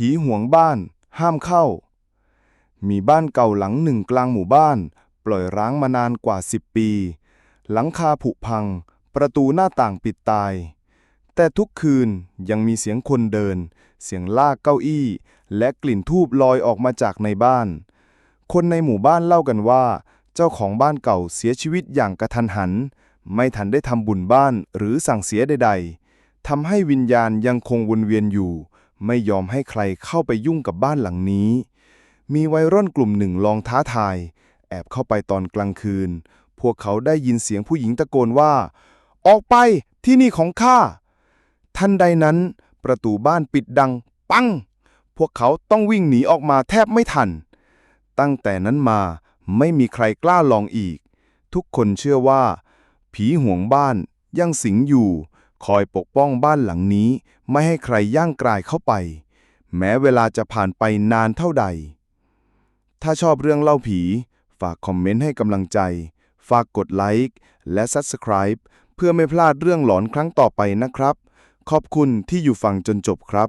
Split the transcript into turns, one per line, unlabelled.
ผีห่วงบ้าน ห้ามเข้า มีบ้านเก่าหลังหนึ่งกลางหมู่บ้าน ปล่อยร้างมานานกว่า10ปี หลังคาผุพัง ประตูหน้าต่างปิดตาย แต่ทุกคืนยังมีเสียงคนเดิน เสียงลากเก้าอี้ และกลิ่นทูบลอยออกมาจากในบ้าน คนในหมู่บ้านเล่ากันว่า เจ้าของบ้านเก่าเสียชีวิตอย่างกระทันหัน ไม่ทันได้ทำบุญบ้านหรือสั่งเสียใด ๆทำให้วิญญาณยังคงวนเวียนอยู่ ไม่ยอมให้ใครเข้าไปยุ่งกับบ้านหลังนี้ มีวัยรุ่นกลุ่มหนึ่งลองท้าทาย แอบเข้าไปตอนกลางคืน พวกเขาได้ยินเสียงผู้หญิงตะโกนว่า ออกไปที่นี่ของข้า ทันใดนั้น ประตูบ้านปิดดัง ปัง พวกเขาต้องวิ่งหนีออกมาแทบไม่ทัน ตั้งแต่นั้นมาไม่มีใครกล้าลองอีก ทุกคนเชื่อว่า ผีห่วงบ้านยังสิงอยู่ คอยปกป้องบ้านหลังนี้ ไม่ให้ใครย่างกรายเข้าไป แม้เวลาจะผ่านไปนานเท่าใด ถ้าชอบเรื่องเล่าผี ฝากคอมเมนต์ให้กำลังใจ ฝากกดไลค์และ Subscribe เพื่อไม่พลาดเรื่องหลอนครั้งต่อไปนะครับ ขอบคุณที่อยู่ฟังจนจบครับ